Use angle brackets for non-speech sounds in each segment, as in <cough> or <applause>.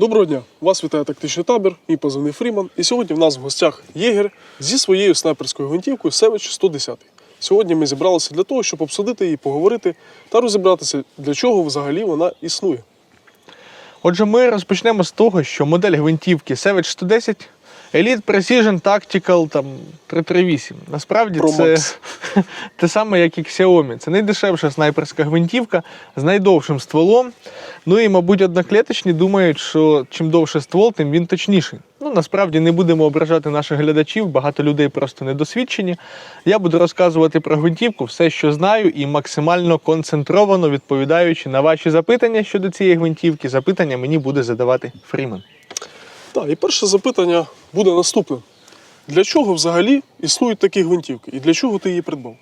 Доброго дня! Вас вітає тактичний табір, мій позивний Фріман. І сьогодні в нас в гостях єгер зі своєю снайперською гвинтівкою Севич 110. Сьогодні ми зібралися для того, щоб обсудити її, поговорити та розібратися, для чого взагалі вона існує. Отже, ми розпочнемо з того, що модель гвинтівки Savage 110 Elite Precision Tactical там, 338. Насправді це <laughs> те саме, як і Xiaomi. Це найдешевша снайперська гвинтівка з найдовшим стволом. Ну і, мабуть, одноклеточні думають, що чим довше ствол, тим він точніший. Ну, насправді не будемо ображати наших глядачів, багато людей просто недосвідчені. Я буду розказувати про гвинтівку, все, що знаю, і максимально концентровано відповідаючи на ваші запитання щодо цієї гвинтівки. Запитання мені буде задавати Фрімен. Так, і перше запитання буде наступне: для чого взагалі існують такі гвинтівки? І для чого ти її придбав?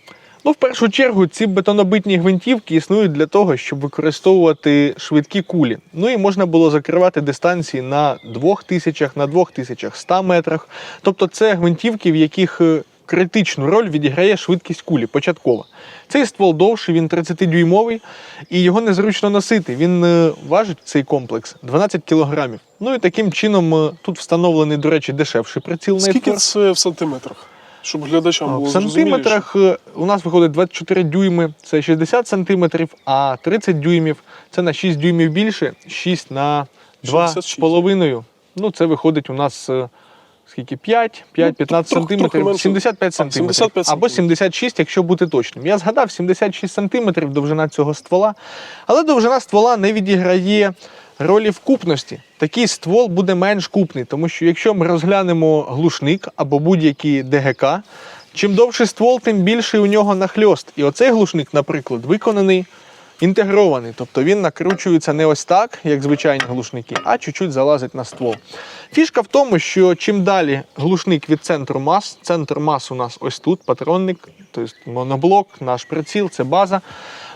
Ну, в першу чергу, ці бетонобитні гвинтівки існують для того, щоб використовувати швидкі кулі. Ну і можна було закривати дистанції на 2000, на 2100 метрах. Тобто це гвинтівки, в яких е, критичну роль відіграє швидкість кулі, початкова. Цей ствол довший, він 30-дюймовий, і його незручно носити. Він е, важить цей комплекс 12 кілограмів. Ну і таким чином е, тут встановлений, до речі, дешевший приціл Скільки Nightforce. це в сантиметрах? Щоб глядачам було В сантиметрах е, у нас виходить 24 дюйми, це 60 сантиметрів, а 30 дюймів це на 6 дюймів більше, 6 на 2,5. Ну, це виходить у нас скільки 5, 5, Ну, 15 трохи- трохи сантиметрів, менше. 75 А, сантиметрів. 75 Або 76, якщо бути точним. Я згадав 76 сантиметрів довжина цього ствола, але довжина ствола не відіграє ролі в купності. Такий ствол буде менш купний, тому що якщо ми розглянемо глушник або будь-який ДГК, чим довший ствол, тим більший у нього нахльост. І оцей глушник, наприклад, виконаний інтегрований, тобто він накручується не ось так, як звичайні глушники, а чуть-чуть залазить на ствол. Фішка в тому, що чим далі глушник від центру мас, центр мас у нас ось тут, патронник, тобто моноблок, наш приціл, це база.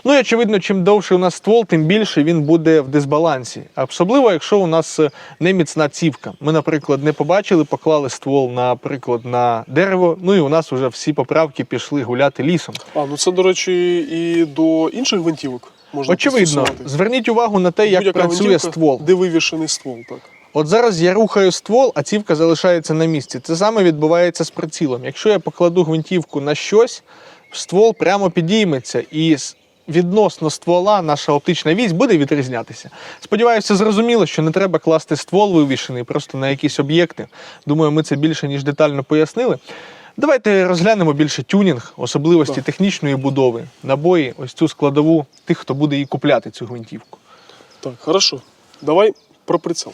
Ну і очевидно, чим довше у нас ствол, тим більше він буде в дисбалансі. Особливо, якщо у нас е, не міцна цівка. Ми, наприклад, не побачили, поклали ствол, наприклад, на дерево. Ну і у нас вже всі поправки пішли гуляти лісом. А, ну це, до речі, і до інших гвинтівок можна Очевидно, пристосувати. зверніть увагу на те, як Будь-яка працює гвинтівка, ствол. Де вивішений ствол, так. От зараз я рухаю ствол, а цівка залишається на місці. Це саме відбувається з прицілом. Якщо я покладу гвинтівку на щось, ствол прямо підійметься і відносно ствола наша оптична вісь буде відрізнятися. Сподіваюся, зрозуміло, що не треба класти ствол вивішений просто на якісь об'єкти. Думаю, ми це більше ніж детально пояснили. Давайте розглянемо більше тюнінг, особливості Так. технічної будови, набої, ось цю складову тих, хто буде її купляти, цю гвинтівку. Так, хорошо. Давай про прицел.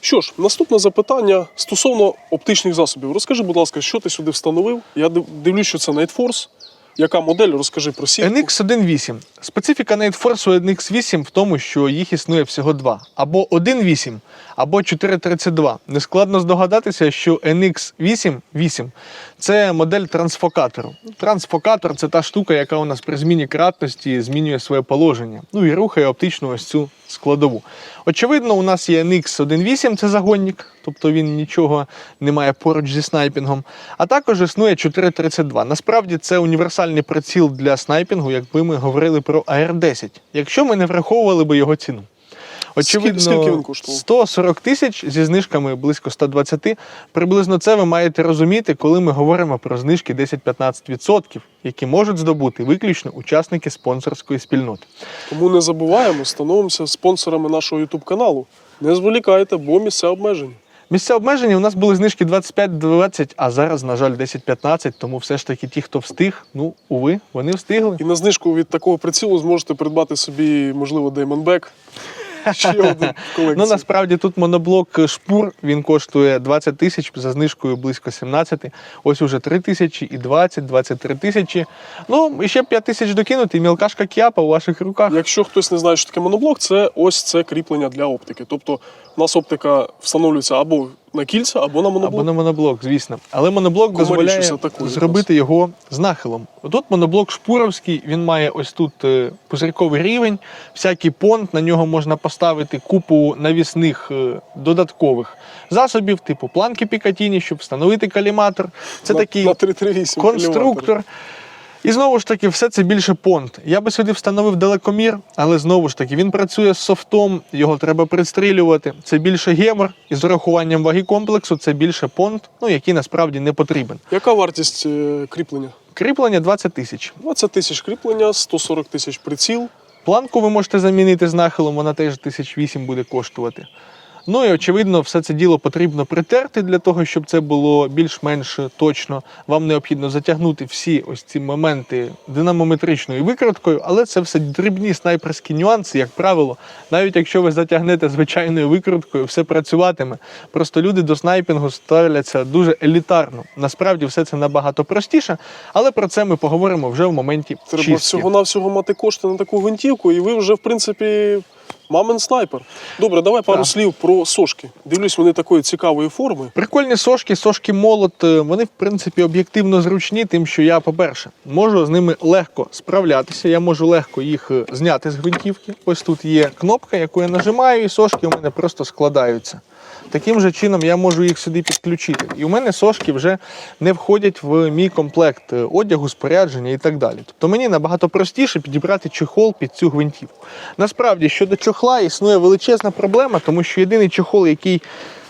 Що ж, наступне запитання стосовно оптичних засобів. Розкажи, будь ласка, що ти сюди встановив? Я дивлюсь, що це Night Force. Яка модель? Розкажи про сітку. NX1.8. Специфіка Night Force у NX8 в тому, що їх існує всього два: або 1.8, або 432. Нескладно здогадатися, що NX8 8 це модель трансфокатору. Трансфокатор це та штука, яка у нас при зміні кратності змінює своє положення. Ну і рухає оптичну ось цю складову. Очевидно, у нас є NX1.8, це загонник, тобто він нічого не має поруч зі снайпінгом. А також існує 432. Насправді це універсальний приціл для снайпінгу, якби ми говорили про AR-10, якщо ми не враховували би його ціну. Очевидно, Скільки- він коштував? 140 тисяч зі знижками близько 120. Приблизно це ви маєте розуміти, коли ми говоримо про знижки 10-15%, які можуть здобути виключно учасники спонсорської спільноти. Тому не забуваємо, становимося спонсорами нашого YouTube каналу. Не зволікайте, бо місця обмежені. Місця обмеження у нас були знижки 25-20, а зараз, на жаль, 10-15, тому все ж таки ті, хто встиг, ну, уви, вони встигли. І на знижку від такого прицілу зможете придбати собі, можливо, Diamondback. <laughs> Ще один в колекції. Ну насправді тут моноблок шпур він коштує 20 тисяч за знижкою близько 17. Ось уже 3 тисячі і 20, 23 тисячі. Ну і ще 5 тисяч докинути, і мілкашка к'япа у ваших руках. Якщо хтось не знає, що таке моноблок, це ось це кріплення для оптики. Тобто у нас оптика встановлюється або на кільця, або на моноблок. Або на моноблок, звісно. Але моноблок дозволяє зробити його з нахилом. Тут моноблок шпуровський, він має ось тут е, пузирьковий рівень, всякий понт, на нього можна поставити купу навісних е, додаткових засобів, типу планки Пікатіні, щоб встановити каліматор. Це на, такий на 338 конструктор. І знову ж таки, все це більше понт. Я би сюди встановив далекомір, але знову ж таки він працює з софтом, його треба пристрілювати. Це більше гемор, і з урахуванням ваги комплексу це більше понт, ну який насправді не потрібен. Яка вартість е, кріплення? Кріплення 20 тисяч. 20 тисяч кріплення, 140 тисяч приціл. Планку ви можете замінити з нахилом, вона теж 1008 буде коштувати. Ну і очевидно, все це діло потрібно притерти для того, щоб це було більш-менш точно. Вам необхідно затягнути всі ось ці моменти динамометричною викруткою, але це все дрібні снайперські нюанси, як правило. Навіть якщо ви затягнете звичайною викруткою, все працюватиме. Просто люди до снайпінгу ставляться дуже елітарно. Насправді все це набагато простіше, але про це ми поговоримо вже в моменті Треба чистки. всього-навсього мати кошти на таку гвинтівку, і ви вже, в принципі, мамин снайпер. Добре, давай пару Так. слів про сошки. Дивлюсь, вони такої цікавої форми. Прикольні сошки, сошки молот, е, вони в принципі об'єктивно зручні, тим, що я, по-перше, можу з ними легко справлятися. Я можу легко їх е, зняти з гвинтівки. Ось тут є кнопка, яку я нажимаю, і сошки у мене просто складаються. Таким же чином я можу їх сюди підключити. І у мене сошки вже не входять в мій комплект е, одягу, спорядження і так далі. Тобто мені набагато простіше підібрати чехол під цю гвинтівку. Насправді, щодо чохла існує величезна проблема, тому що єдиний чохол, який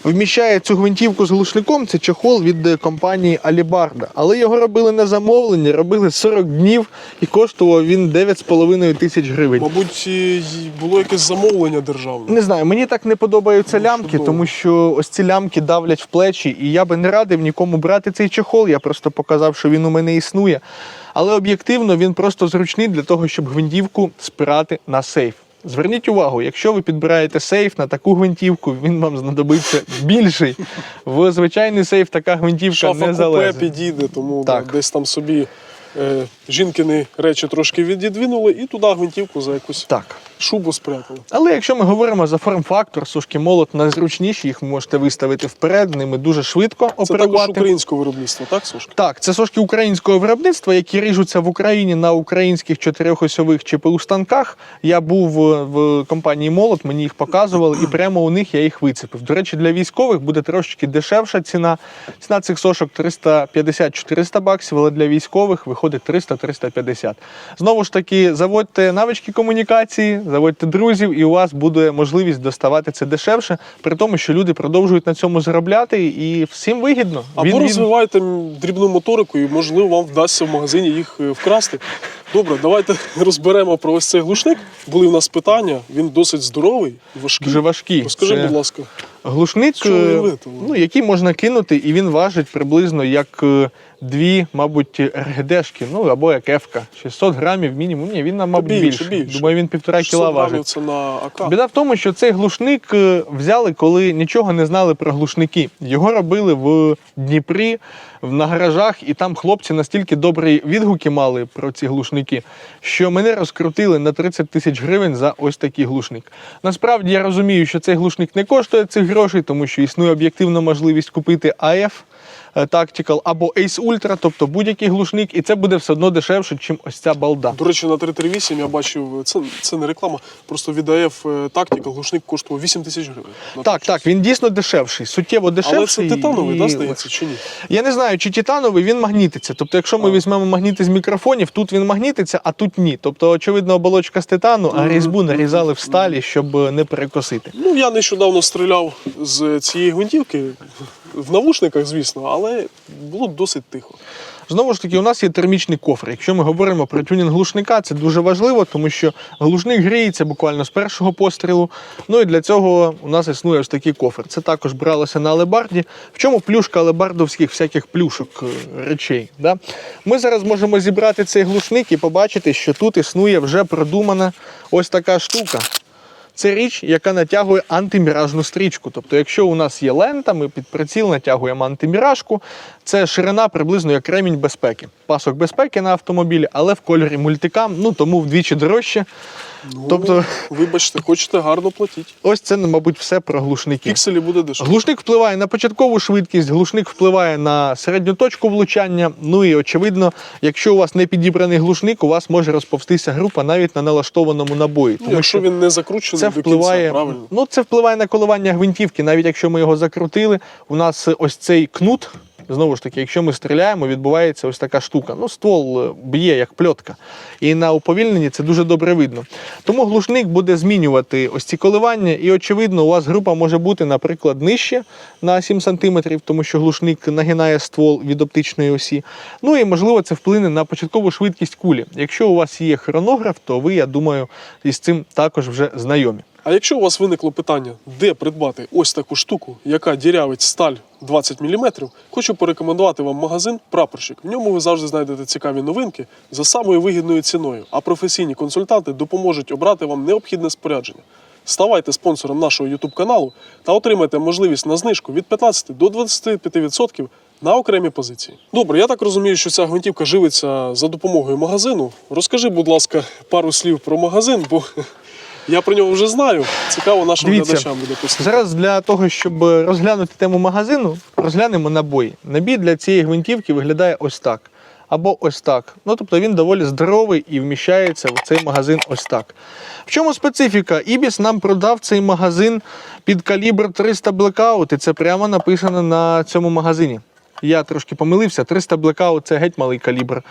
вміщає цю гвинтівку з глушником, це чохол від е, компанії Alibarda. Але його робили на замовлення, робили 40 днів і коштував він 9,5 тисяч гривень. Мабуть, було якесь замовлення державне. Не знаю, мені так не подобаються Ну, лямки, чудово. тому що ось ці лямки давлять в плечі, і я би не радив нікому брати цей чехол. Я просто показав, що він у мене існує. Але об'єктивно він просто зручний для того, щоб гвинтівку спирати на сейф. Зверніть увагу, якщо ви підбираєте сейф на таку гвинтівку, він вам знадобиться більший. В звичайний сейф така гвинтівка Шафа не купе залазить. підійде, тому Так. десь там собі е, жінкини речі трошки відідвинули і туди гвинтівку за якусь Так. Шубу спрятали. Але якщо ми говоримо за форм-фактор, сушки молот найзручніші, їх можете виставити вперед, ними дуже швидко Це також українського виробництва, так, Сошка? Так, це сошки українського виробництва, які ріжуться в Україні на українських чотирьохосьових ЧПУ станках. Я був е, в компанії Молот, мені їх показували, і прямо у них я їх вицепив. До речі, для військових буде трошечки дешевша ціна. Ціна цих сошок 350-400 баксів, але для військових виходить 300-350. Знову ж таки, заводьте навички комунікації, заводьте друзів, і у вас буде можливість доставати це дешевше, при тому, що люди продовжують на цьому заробляти, і всім вигідно. Або Він- розвивайте дрібну моторику, і можливо вам вдасться в магазині їх е, вкрасти. Добре, давайте <laughs> розберемо про ось цей глушник. Були в нас питання. Він досить здоровий важкий. Дуже важкий. Розкажи, Це будь ласка, Глушник, е, ну, який можна кинути, і він важить приблизно як е, дві, мабуть, РГДшки, ну або як Ефка. 600 грамів мінімум. Ні, він, мабуть, більше, більше. більше. Думаю, він півтора 600 кіла важить. це на АК. Біда в тому, що цей глушник е, взяли, коли нічого не знали про глушники. Його робили в Дніпрі, в- на гаражах, і там хлопці настільки добрі відгуки мали про ці глушники, що мене розкрутили на 30 тисяч гривень за ось такий глушник. Насправді я розумію, що цей глушник не коштує цих грошей, тому що існує об'єктивна можливість купити АФ. Е, Tactical або Ace Ultra, тобто будь-який глушник, і це буде все одно дешевше, ніж ось ця балда. До речі, на 338 я бачив, це, це не реклама, просто від АФ Tactical глушник коштував 8 тисяч гривень. Так, так, він дійсно дешевший, суттєво Але це титановий, і да, здається, чи ні? Я не знаю, чи титановий він магнітиться. Тобто, якщо ми А. візьмемо магніти з мікрофонів, тут він магнітиться, а тут ні. Тобто, очевидно, оболочка з титану, а різьбу нарізали в сталі, щоб е, не перекосити. Ну, я нещодавно стріляв з цієї гвинтівки в навушниках, звісно, але було досить тихо. Знову ж таки, у нас є термічний кофр. Якщо ми говоримо про тюнінг глушника, це дуже важливо, тому що глушник гріється буквально з першого пострілу. Ну і для цього у нас існує ось такий кофр. Це також бралося на алебарді. В чому плюшка алебардовських всяких плюшок е, речей? Да? Ми зараз можемо зібрати цей глушник і побачити, що тут існує вже продумана ось така штука. Це річ, яка натягує антиміражну стрічку. Тобто, якщо у нас є лента, ми під приціл натягуємо антиміражку. Це ширина приблизно як ремінь безпеки. Пасок безпеки на автомобілі, але в кольорі мультикам, ну тому вдвічі дорожче. Ну, Тобто- вибачте, хочете гарно платіть. Ось це, мабуть, все про глушники. Пікселі буде дешево. Глушник впливає на початкову швидкість, глушник впливає на середню точку влучання. Ну і очевидно, якщо у вас не підібраний глушник, у вас може розповстися група навіть на налаштованому набої. Ну, якщо він не закручений це до впливає, кінця, правильно? ну це впливає на коливання гвинтівки. Навіть якщо ми його закрутили, у нас ось цей кнут Знову ж таки, якщо ми стріляємо, відбувається ось така штука. Ну, ствол е, б'є як пльотка. І на уповільненні це дуже добре видно. Тому глушник буде змінювати ось ці коливання, і очевидно, у вас група може бути, наприклад, нижче на 7 см, тому що глушник нагинає ствол від оптичної осі. Ну і можливо це вплине на початкову швидкість кулі. Якщо у вас є хронограф, то ви, я думаю, із цим також вже знайомі. А якщо у вас виникло питання, де придбати ось таку штуку, яка дірявить сталь 20 мм, хочу порекомендувати вам магазин Прапорщик. В ньому ви завжди знайдете цікаві новинки за самою вигідною ціною, а професійні консультанти допоможуть обрати вам необхідне спорядження. Ставайте спонсором нашого YouTube каналу та отримайте можливість на знижку від 15 до 25% на окремі позиції. Добре, я так розумію, що ця гвинтівка живиться за допомогою магазину. Розкажи, будь ласка, пару слів про магазин, бо я про нього вже знаю. Цікаво нашим Дивіться, глядачам буде послухати. Зараз для того, щоб розглянути тему магазину, розглянемо набої. Набій для цієї гвинтівки виглядає ось так. Або ось так. Ну, тобто він доволі здоровий і вміщається в цей магазин ось так. В чому специфіка? Ібіс нам продав цей магазин під калібр 300 Blackout, і це прямо написано на цьому магазині. Я трошки помилився. 300 Blackout це геть малий калібр.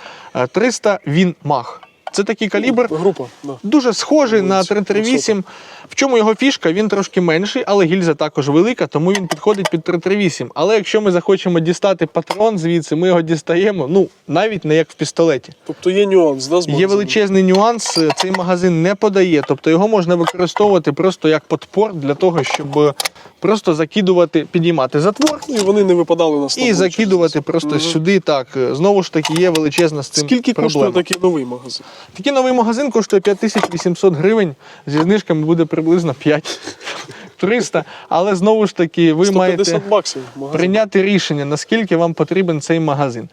300 він мах. Це такий калібр. Група, да. Дуже схожий на 338. В чому його фішка? Він трошки менший, але гільза також велика, тому він підходить під 338. Але якщо ми захочемо дістати патрон звідси, ми його дістаємо, ну навіть не як в пістолеті. Тобто є нюанс, да, Є величезний нюанс, е, цей магазин не подає, тобто його можна використовувати просто як подпор для того, щоб е, просто закидувати, підіймати затвор Ну, І вони не випадали на столу. і закидувати просто Мгм. сюди. Так, знову ж таки, є величезна з цим Скільки проблема. коштує такий новий магазин? Такий новий магазин коштує 5800 гривень. Зі знижками буде приблизно 5300. <laughs> Але знову ж таки, ви маєте баксів прийняти рішення, наскільки вам потрібен цей магазин.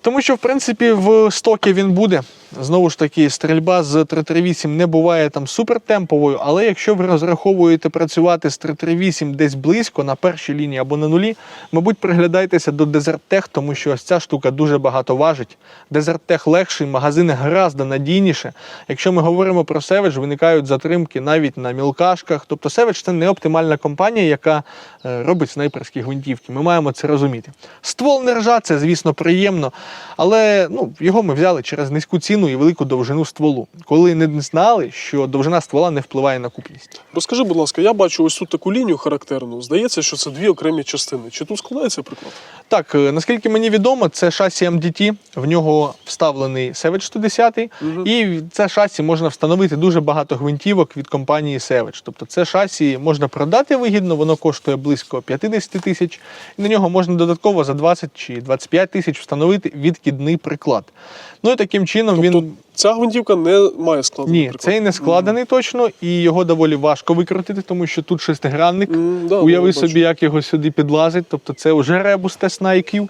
Тому що, в принципі, в стокі він буде. Знову ж таки, стрільба з 338 не буває там супертемповою, але якщо ви розраховуєте працювати з 338 десь близько на першій лінії або на нулі, мабуть, приглядайтеся до Desert Tech, тому що ось ця штука дуже багато важить. Desert Tech легший, магазини гораздо надійніше. Якщо ми говоримо про Savage, виникають затримки навіть на мілкашках. Тобто Savage – це не оптимальна компанія, яка е, робить снайперські гвинтівки. Ми маємо це розуміти. Ствол не ржа, це, звісно, приємно, але ну, його ми взяли через низьку ціну і велику довжину стволу, коли не знали, що довжина ствола не впливає на купність. Розкажи, будь ласка, я бачу ось тут таку лінію характерну. Здається, що це дві окремі частини. Чи тут складається приклад? Так, е, наскільки мені відомо, це шасі MDT, в нього вставлений Savage 110, Мгм. і в це шасі можна встановити дуже багато гвинтівок від компанії Savage. Тобто це шасі можна продати вигідно, воно коштує близько 50 тисяч, і на нього можна додатково за 20 чи 25 тисяч встановити відкидний приклад. Ну і таким чином Тобто він. ця гвинтівка не має складу. Ні, цей не складений точно, і його доволі важко викрутити, тому що тут шестигранник. Уяви собі, як його сюди підлазить. Тобто це вже ребус тест на IQ.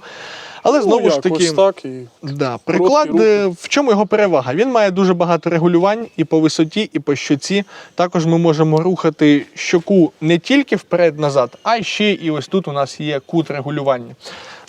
Але знову ж таки, Ну, так і да, приклад, е, в чому його перевага? Він має дуже багато регулювань і по висоті, і по щоці. Також ми можемо рухати щоку не тільки вперед-назад, а ще і ось тут у нас є кут регулювання.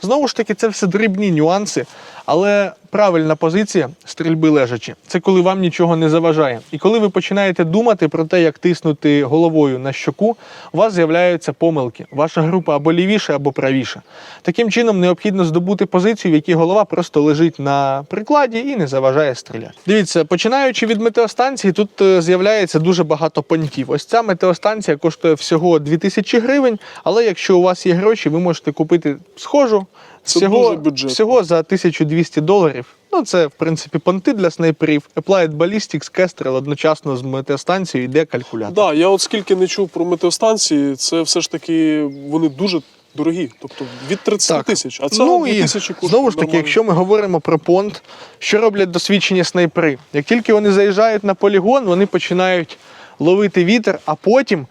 Знову ж таки, це все дрібні нюанси, але правильна позиція стрільби лежачи це коли вам нічого не заважає. І коли ви починаєте думати про те, як тиснути головою на щоку, у вас з'являються помилки. Ваша група або лівіша, або правіша. Таким чином необхідно здобути позицію, в якій голова просто лежить на прикладі і не заважає стріляти. Дивіться, починаючи від метеостанції, тут е, з'являється дуже багато понтів. Ось ця метеостанція коштує всього 2000 гривень, але якщо у вас є гроші, ви можете купити схожу. Це всього, дуже бюджетно. всього за 1200 доларів. Ну, це, в принципі, понти для снайперів. Applied Ballistics, Kestrel одночасно з метеостанцією йде калькулятор. Да, я от скільки не чув про метеостанції, це все ж таки вони дуже дорогі. Тобто від 30 тисяч. А це ну 2 тисячі коштує. знову ж таки, нормально. якщо ми говоримо про понт, що роблять досвідчені снайпери? Як тільки вони заїжджають на полігон, вони починають ловити вітер, а потім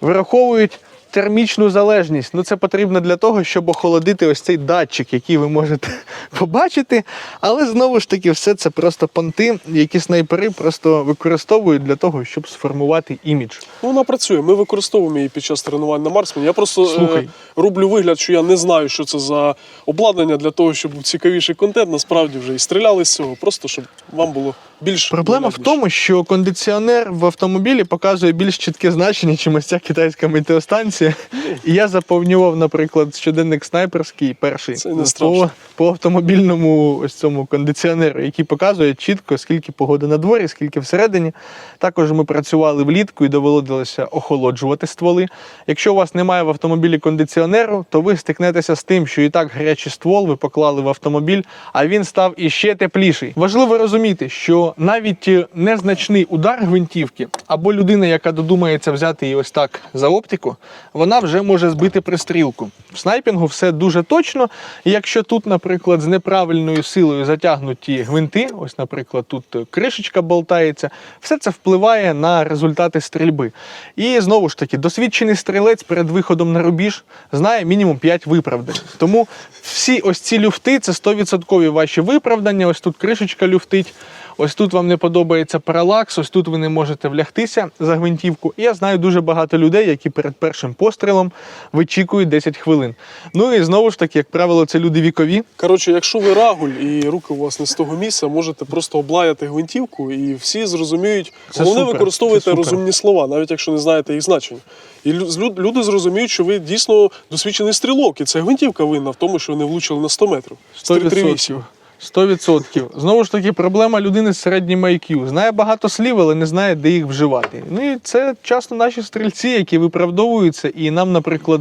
вираховують термічну залежність. Ну це потрібно для того, щоб охолодити ось цей датчик, який ви можете <laughs> побачити. Але знову ж таки, все це просто понти, які снайпери просто використовують для того, щоб сформувати імідж. Ну, вона працює. Ми використовуємо її під час тренувань на Марсмені. Я просто Слухай. е, роблю вигляд, що я не знаю, що це за обладнання для того, щоб був цікавіший контент. Насправді вже і стріляли з цього, просто щоб вам було більш Проблема в тому, що кондиціонер в автомобілі показує більш чітке значення, чим ось ця китайська метеостанція. Дивився, і я заповнював, наприклад, щоденник снайперський перший Це не по, по автомобільному ось цьому кондиціонеру, який показує чітко, скільки погоди на дворі, скільки всередині. Також ми працювали влітку і доводилося охолоджувати стволи. Якщо у вас немає в автомобілі кондиціонеру, то ви стикнетеся з тим, що і так гарячий ствол ви поклали в автомобіль, а він став іще тепліший. Важливо розуміти, що навіть незначний удар гвинтівки або людина, яка додумається взяти її ось так за оптику, вона вже може збити пристрілку. В снайпінгу все дуже точно. Якщо тут, наприклад, з неправильною силою затягнуті гвинти, ось, наприклад, тут е, кришечка болтається, все це впливає на результати стрільби. І знову ж таки, досвідчений стрілець перед виходом на рубіж знає мінімум 5 виправдань. Тому всі ось ці люфти це 100% ваші виправдання. Ось тут кришечка люфтить. Ось тут вам не подобається паралакс, ось тут ви не можете влягтися за гвинтівку. І я знаю дуже багато людей, які перед першим пострілом вичікують 10 хвилин. Ну і знову ж таки, як правило, це люди вікові. Коротше, якщо ви рагуль і руки у вас не з того місця, можете просто облаяти гвинтівку, і всі зрозуміють. Це Головне, супер, використовуйте це розумні слова, навіть якщо не знаєте їх значення. І лю- лю- люди зрозуміють, що ви дійсно досвідчений стрілок, і це гвинтівка винна в тому, що ви не влучили на 100 метрів. з 338. 100%. 100%. Знову ж таки, проблема людини з середнім IQ. Знає багато слів, але не знає, де їх вживати. Ну і це часто наші стрільці, які виправдовуються, і нам, наприклад,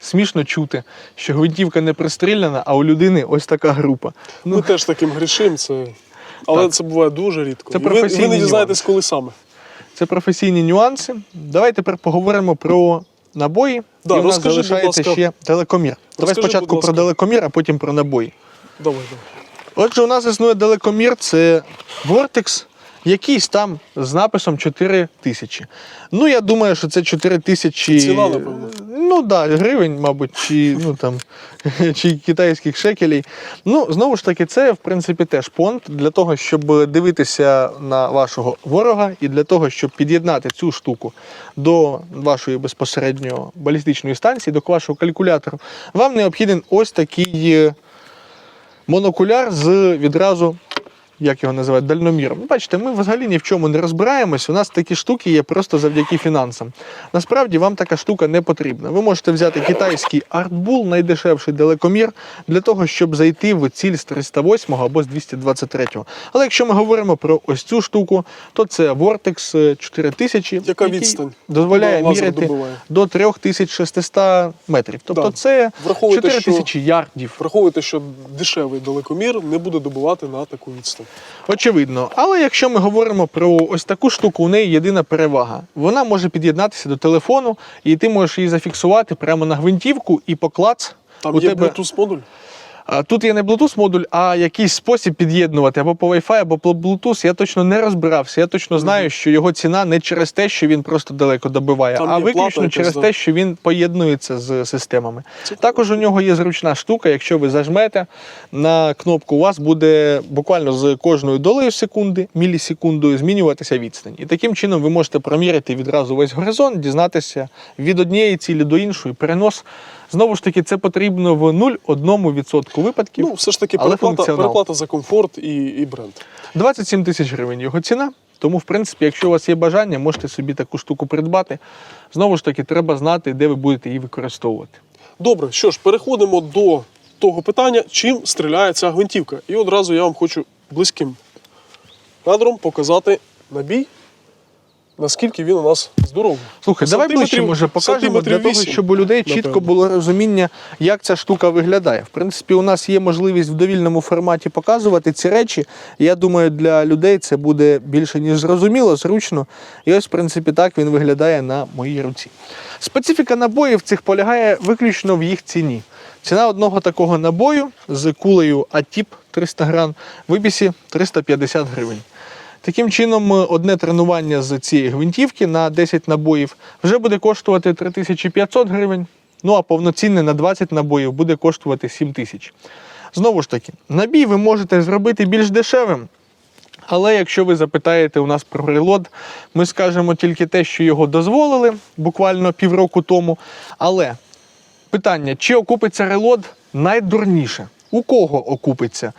смішно чути, що гвинтівка не пристріляна, а у людини ось така група. Ну, Ми теж таким грішим, це. Але Так. це буває дуже рідко. Це І ви, ви не дізнаєтесь, коли саме. Це професійні нюанси. Давайте тепер поговоримо про набої. Да, і у нас розкажи, будь залишається ласка. ще телекомір. Давай Розкажи, спочатку про ласка. телекомір, а потім про набої. Давай, давай. Отже, у нас існує телекомір, це Vortex, якийсь там з написом 4 тисячі. Ну, я думаю, що це 4 тисячі. Ціна, напевно. Ну так, да, гривень, мабуть, чи, ну, там, <laughs> чи китайських шекелей. Ну, знову ж таки, це, в принципі, теж понт для того, щоб дивитися на вашого ворога і для того, щоб під'єднати цю штуку до вашої безпосередньо балістичної станції, до вашого калькулятору, вам необхіден ось такий. Монокуляр з відразу. Як його називають, дальноміром. Ну, Бачите, ми взагалі ні в чому не розбираємось. У нас такі штуки є просто завдяки фінансам. Насправді вам така штука не потрібна. Ви можете взяти китайський артбул, найдешевший далекомір, для того, щоб зайти в ціль з 308 або з 223. Але якщо ми говоримо про ось цю штуку, то це Vortex е, 4000, Яка який відстань? дозволяє міряти добиває? до 3600 метрів. Тобто Да. це Враховуйте, 4000 ярдів. Враховуйте, що дешевий далекомір не буде добувати на таку відстань. Очевидно. Але якщо ми говоримо про ось таку штуку, у неї єдина перевага. Вона може під'єднатися до телефону, і ти можеш її зафіксувати прямо на гвинтівку і поклац. Там у є тебе... Bluetooth модуль. Тут є не Bluetooth модуль, а якийсь спосіб під'єднувати або по Wi-Fi, або по Bluetooth. Я точно не розбирався. Я точно знаю, що його ціна не через те, що він просто далеко добиває, Там а виключно через те, що він поєднується з системами. Також у нього є зручна штука. Якщо ви зажмете на кнопку, у вас буде буквально з кожною долею секунди, мілісекундою змінюватися відстань. І таким чином ви можете проміряти відразу весь горизонт, дізнатися від однієї цілі до іншої. Перенос. Знову ж таки, це потрібно в 0,1% випадків. Ну, все ж таки, переплата, переплата за комфорт і, і бренд. 27 тисяч гривень його ціна. Тому, в принципі, якщо у вас є бажання, можете собі таку штуку придбати. Знову ж таки, треба знати, де ви будете її використовувати. Добре, що ж, переходимо до того питання, чим стріляє ця гвинтівка. І одразу я вам хочу близьким кадром показати набій, наскільки він у нас здоровий. Слухай, давай ближче може покажемо для того, вісім, щоб у людей чітко напевно. було розуміння, як ця штука виглядає. В принципі, у нас є можливість в довільному форматі показувати ці речі. Я думаю, для людей це буде більше ніж зрозуміло, зручно. І ось, в принципі, так він виглядає на моїй руці. Специфіка набоїв цих полягає виключно в їх ціні. Ціна одного такого набою з кулею АТІП 300 грам в вибісі 350 гривень. Таким чином, одне тренування з цієї гвинтівки на 10 набоїв вже буде коштувати 3500 гривень. Ну а повноцінне на 20 набоїв буде коштувати 7000. Знову ж таки, набій ви можете зробити більш дешевим. Але якщо ви запитаєте у нас про релод, ми скажемо тільки те, що його дозволили буквально півроку тому. Але питання, чи окупиться релод найдурніше? У кого окупиться?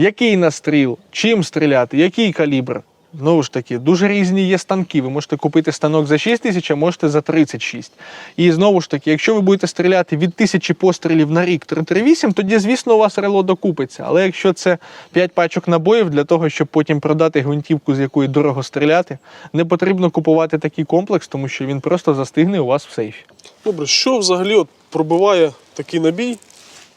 Який настріл, чим стріляти, який калібр? Знову ж таки, дуже різні є станки. Ви можете купити станок за 6 тисяч, а можете за 36. І знову ж таки, якщо ви будете стріляти від тисячі пострілів на рік 338, тоді, звісно, у вас рело докупиться. Але якщо це 5 пачок набоїв для того, щоб потім продати гвинтівку, з якої дорого стріляти, не потрібно купувати такий комплекс, тому що він просто застигне у вас в сейфі. Добре, що взагалі от пробиває такий набій?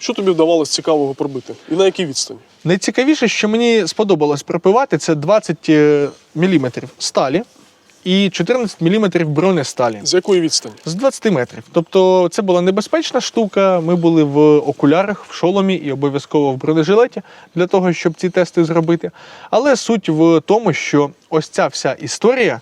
Що тобі вдавалося цікавого пробити? І на якій відстані? Найцікавіше, що мені сподобалось пропивати, це 20 мм сталі і 14 мм бронесталі. З якої відстані? З 20 метрів. Тобто це була небезпечна штука. Ми були в окулярах, в шоломі і обов'язково в бронежилеті для того, щоб ці тести зробити. Але суть в тому, що ось ця вся історія.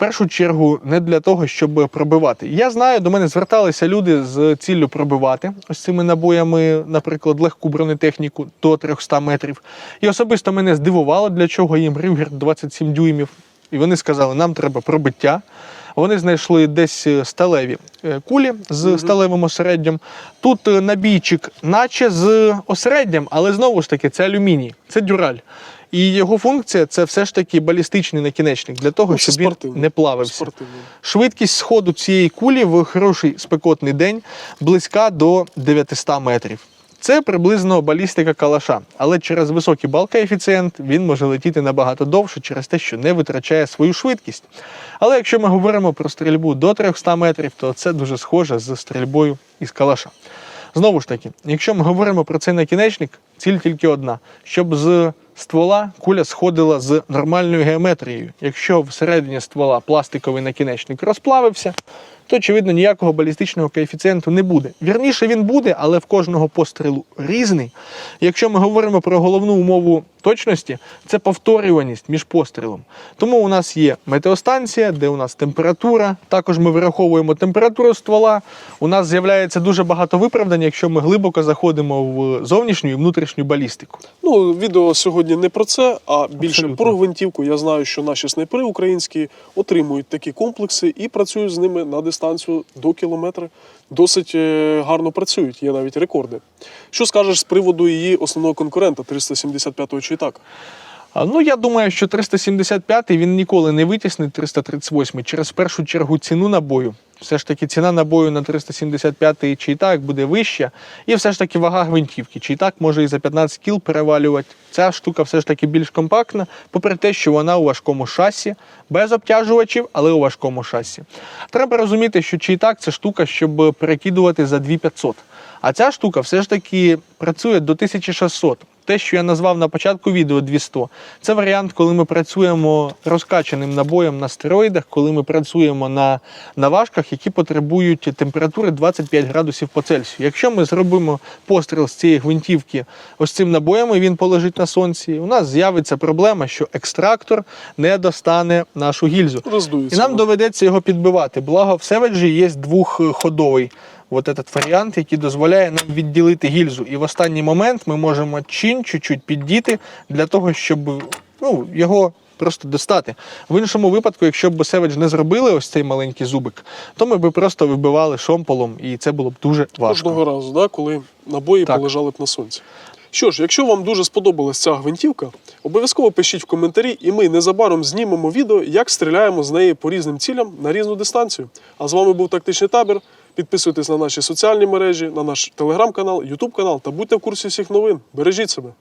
Першу чергу не для того, щоб пробивати. Я знаю, до мене зверталися люди з ціллю пробивати ось цими набоями, наприклад, легку бронетехніку до 300 метрів. І особисто мене здивувало, для чого їм Рюгер 27 дюймів. І вони сказали, нам треба пробиття. Вони знайшли десь е, сталеві е, кулі з сталевим осереддям. Тут е, набійчик, наче з осереддям, але знову ж таки це алюміній, це дюраль. І його функція це все ж таки балістичний накінечник для того, Ну, щоб він не плавився. Спортивний. Швидкість сходу цієї кулі в хороший спекотний день близька до 900 метрів. Це приблизно балістика калаша, але через високий бал-коефіцієнт він може летіти набагато довше через те, що не витрачає свою швидкість. Але якщо ми говоримо про стрільбу до 300 метрів, то це дуже схоже з стрільбою із калаша. Знову ж таки, якщо ми говоримо про цей накінечник, ціль тільки одна: щоб з ствола куля сходила з нормальною геометрією. Якщо всередині ствола пластиковий накінечник розплавився, то очевидно ніякого балістичного коефіцієнту не буде. Вірніше він буде, але в кожного пострілу різний. Якщо ми говоримо про головну умову точності, це повторюваність між пострілом. Тому у нас є метеостанція, де у нас температура. Також ми вираховуємо температуру ствола. У нас з'являється дуже багато виправдань, якщо ми глибоко заходимо в зовнішню і внутрішню балістику. Ну, відео сьогодні не про це, а більше Абсолютно. про гвинтівку. Я знаю, що наші снайпери українські отримують такі комплекси і працюють з ними на дистанцію до кілометра. Досить е, гарно працюють, є навіть рекорди. Що скажеш з приводу її основного конкурента 375-го Чайтака? Ну, я думаю, що 375-й він ніколи не витіснить 338-й через першу чергу ціну набою. Все ж таки ціна набою на 375 чи і так буде вища, і все ж таки вага гвинтівки. Чи і так може і за 15 кіл перевалювати. Ця штука все ж таки більш компактна, попри те, що вона у важкому шасі, без обтяжувачів, але у важкому шасі. Треба розуміти, що чи і так це штука, щоб перекидувати за 2500. А ця штука все ж таки працює до 1600. Те, що я назвав на початку відео 200, це варіант, коли ми працюємо розкачаним набоєм на стероїдах, коли ми працюємо на наважках, які потребують температури 25 градусів по Цельсію. Якщо ми зробимо постріл з цієї гвинтівки ось цим набоєм, і він полежить на сонці, у нас з'явиться проблема, що екстрактор не достане нашу гільзу. Роздується. І нам доведеться його підбивати. Благо, в Севеджі є двохходовий от этот варіант, який дозволяє нам відділити гільзу. І в останній момент ми можемо чин чуть-чуть піддіти для того, щоб ну, його просто достати. В іншому випадку, якщо б Севедж не зробили ось цей маленький зубик, то ми б просто вибивали шомполом, і це було б дуже важко. Кожного разу, да, коли набої Так. полежали б на сонці. Що ж, якщо вам дуже сподобалась ця гвинтівка, обов'язково пишіть в коментарі, і ми незабаром знімемо відео, як стріляємо з неї по різним цілям на різну дистанцію. А з вами був тактичний табір. Підписуйтесь на наші соціальні мережі, на наш телеграм-канал, ютуб канал та будьте в курсі всіх новин. Бережіть себе.